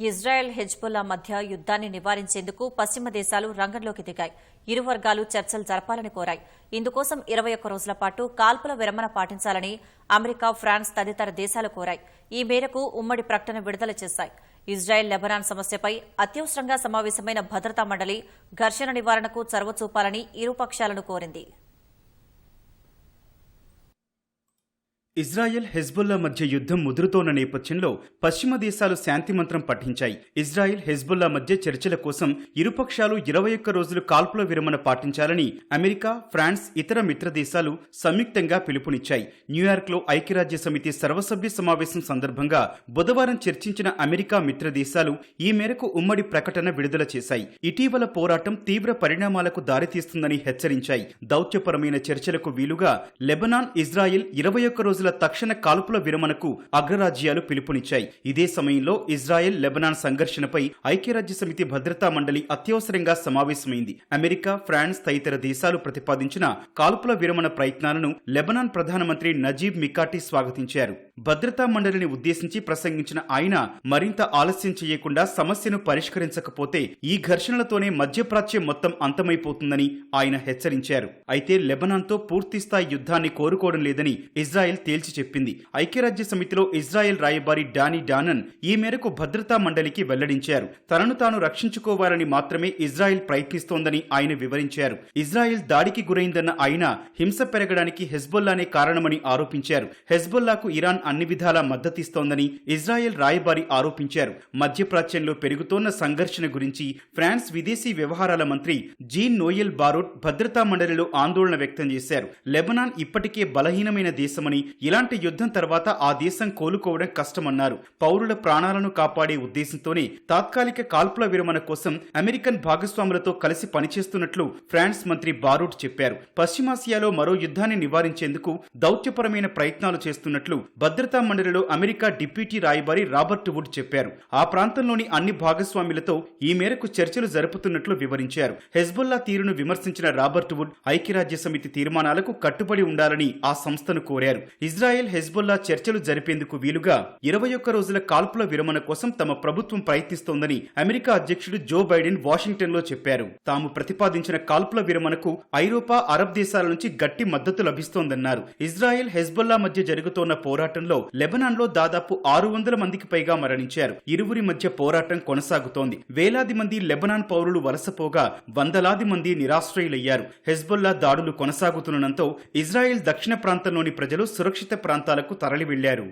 Israel Hezbollah మధ్య యుద్ధాన్ని నివారించేందుకు పశ్చిమ దేశాలు రంగంలోకి దిగాయి. ఇరు వర్గాలు చర్చలు జరపాలని కోరాయి. ఇందుకోసం ఇరవై ఒక్క రోజుల పాటు కాల్పుల విరమణ పాటించాలని అమెరికా ఫ్రాన్స్ తదితర దేశాలు కోరాయి. ఈ మేరకు ఉమ్మడి ప్రకటన విడుదల చేశాయి. ఇజ్రాయెల్ లెబనాన్ సమస్యపై అత్యవసరంగా సమావేశమైన భద్రతా మండలి ఘర్షణ నివారణకు చొరవ చూపాలని ఇరు పక్షాలను కోరింది. ఇజ్రాయెల్ హెజ్బుల్లా మధ్య యుద్ధం ముదురుతోన్న నేపథ్యంలో పశ్చిమ దేశాలు శాంతి మంత్రం పఠించాయి. ఇజ్రాయెల్ హెజ్బుల్లా మధ్య చర్చల కోసం ఇరుపక్షాలు ఇరవై ఒక్క రోజులు కాల్పుల విరమణ పాటించాలని అమెరికా ఫ్రాన్స్ ఇతర మిత్ర దేశాలు సంయుక్తంగా పిలుపునిచ్చాయి. న్యూయార్క్లో ఐక్యరాజ్య సమితి సర్వసభ్య సమావేశం సందర్భంగా బుధవారం చర్చించిన అమెరికా మిత్ర దేశాలు ఈ మేరకు ఉమ్మడి ప్రకటన విడుదల చేశాయి. ఇటీవల పోరాటం తీవ్ర పరిణామాలకు దారితీస్తుందని హెచ్చరించాయి. దౌత్యపరమైన చర్చలకు వీలుగా లెబనాన్ ఇజ్రాయెల్ ఇరవై ఒక్క రోజు రోజుల తక్షణ కాల్పుల విరమణకు అగ్రరాజ్యాలు పిలుపునిచ్చాయి. ఇదే సమయంలో ఇజ్రాయెల్ లెబనాన్ సంఘర్షణపై ఐక్యరాజ్య సమితి భద్రతా మండలి అత్యవసరంగా సమావేశమైంది. అమెరికా ఫ్రాన్స్ తదితర దేశాలు ప్రతిపాదించిన కాల్పుల విరమణ ప్రయత్నాలను లెబనాన్ ప్రధానమంత్రి నజీబ్ మికాటి స్వాగతించారు. భద్రతా మండలిని ఉద్దేశించి ప్రసంగించిన ఆయన మరింత ఆలస్యం చేయకుండా సమస్యను పరిష్కరించకపోతే ఈ ఘర్షణలతోనే మధ్యప్రాచ్యం మొత్తం అంతమైపోతుందని ఆయన హెచ్చరించారు. అయితే లెబనాన్తో పూర్తిస్థాయి యుద్ధాన్ని కోరుకోవడం లేదని ఇజ్రాయెల్ తేల్చి చెప్పింది. ఐక్యరాజ్య సమితిలో ఇజ్రాయెల్ రాయబారి డానీ డానన్ ఈ మేరకు భద్రతా మండలికి వెల్లడించారు. తనను తాను రక్షించుకోవాలని మాత్రమే ఇజ్రాయెల్ ప్రయత్నిస్తోందని ఆయన వివరించారు. ఇజ్రాయెల్ దాడికి గురైందన్న ఆయన హింస పెరగడానికి హెజ్బొల్లానే కారణమని ఆరోపించారు. హెజ్బొల్లాకు ఇరాన్ అన్ని విధాలా మద్దతిస్తోందని ఇజ్రాయెల్ రాయబారి ఆరోపించారు. మధ్యప్రాచ్యంలో పెరుగుతోన్న సంఘర్షణ గురించి ఫ్రాన్స్ విదేశీ వ్యవహారాల మంత్రి జీన్ నోయెల్ బారోట్ భద్రతా మండలిలో ఆందోళన వ్యక్తం చేశారు. లెబనాన్ ఇప్పటికే బలహీనమైన దేశమని ఇలాంటి యుద్ధం తర్వాత ఆ దేశం కోలుకోవడం కష్టమన్నారు. పౌరుల ప్రాణాలను కాపాడే ఉద్దేశంతోనే తాత్కాలిక కాల్పుల విరమణ కోసం అమెరికన్ భాగస్వాములతో కలిసి పనిచేస్తున్నట్లు ఫ్రాన్స్ మంత్రి బారూట్ చెప్పారు. పశ్చిమాసియాలో మరో యుద్ధాన్ని నివారించేందుకు దౌత్యపరమైన ప్రయత్నాలు చేస్తున్నట్లు భద్రతా మండలిలో అమెరికా డిప్యూటీ రాయబారి రాబర్ట్ వుడ్ చెప్పారు. ఆ ప్రాంతంలోని అన్ని భాగస్వాములతో ఈ మేరకు చర్చలు జరుపుతున్నట్లు వివరించారు. హెజ్బుల్లా తీరును విమర్శించిన రాబర్ట్ వుడ్ ఐక్యరాజ్య సమితి తీర్మానాలకు కట్టుబడి ఉండాలని ఆ సంస్థను కోరారు. ఇజ్రాయెల్ హెజ్బుల్లా చర్చలు జరిపేందుకు వీలుగా ఇరవై ఒక్క రోజుల కాల్పుల విరమణ కోసం తమ ప్రభుత్వం ప్రయత్నిస్తోందని అమెరికా అధ్యక్షుడు జో బైడెన్ వాషింగ్టన్లో చెప్పారు. తాము ప్రతిపాదించిన కాల్పుల విరమణకు ఐరోపా అరబ్ దేశాల నుంచి గట్టి మద్దతు లభిస్తోందన్నారు. ఇజ్రాయెల్ హెజ్బుల్లా మధ్య జరుగుతోన్న పోరాటంలో లెబనాన్లో దాదాపు ఆరు వందల మందికి పైగా మరణించారు. ఇరువురి మధ్య పోరాటం కొనసాగుతోంది. వేలాది మంది లెబనాన్ పౌరులు వలసపోగా వందలాది మంది నిరాశ్రయులయ్యారు. హెజ్బుల్లా దాడులు కొనసాగుతుండటంతో ఇజ్రాయెల్ దక్షిణ ప్రాంతంలోని ప్రజలు సురక్షిత ప్రాంతాలకు తరలి వెళ్ళారు